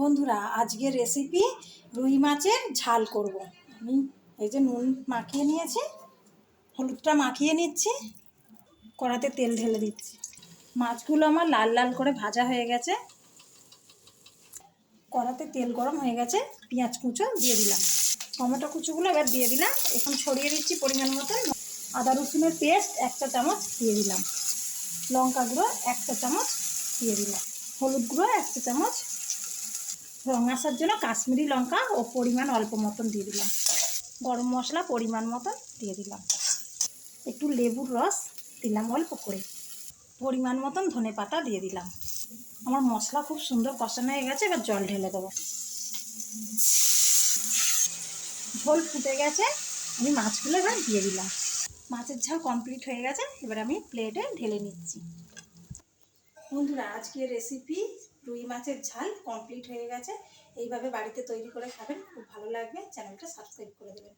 বন্ধুরা, আজকের রেসিপি রুই মাছের ঝাল করব। আমি এই যে নুন মাখিয়ে নিয়েছি, হলুদটা মাখিয়ে নিচ্ছি, কড়াতে তেল ঢেলে দিচ্ছি। মাছগুলো আমার লাল লাল করে ভাজা হয়ে গেছে। কড়াতে তেল গরম হয়ে গেছে, পেঁয়াজ কুচো দিয়ে দিলাম। টমেটো কুচোগুলো এবার দিয়ে দিলাম। এখন ছড়িয়ে দিচ্ছি পরিমাণ মতো। আদা রসুনের পেস্ট একটা চামচ দিয়ে দিলাম। লঙ্কা গুঁড়ো একটা চামচ দিয়ে দিলাম। হলুদ গুঁড়ো একটা চামচ রং আসার জন্য কাশ্মীরি লঙ্কা ও পরিমাণ অল্প মতন দিয়ে দিলাম। গরম মশলা পরিমাণ মতন দিয়ে দিলাম। একটু লেবুর রস দিলাম অল্প করে। পরিমাণ মতন ধনে পাতা দিয়ে দিলাম। আমার মশলা খুব সুন্দর কষানো হয়ে গেছে, এবার জল ঢেলে দেবো। ঝোল ফুটে গেছে, আমি মাছগুলো এবার দিয়ে দিলাম। মাছের ঝাল কমপ্লিট হয়ে গেছে, এবার আমি প্লেটে ঢেলে নিচ্ছি। বন্ধুরা, আজকের রেসিপি রুই মাছের ঝাল কমপ্লিট হয়ে গেছে। এইভাবে বাড়িতে তৈরি করে খাবেন, খুব ভালো লাগবে। চ্যানেলটা সাবস্ক্রাইব করে দেবেন।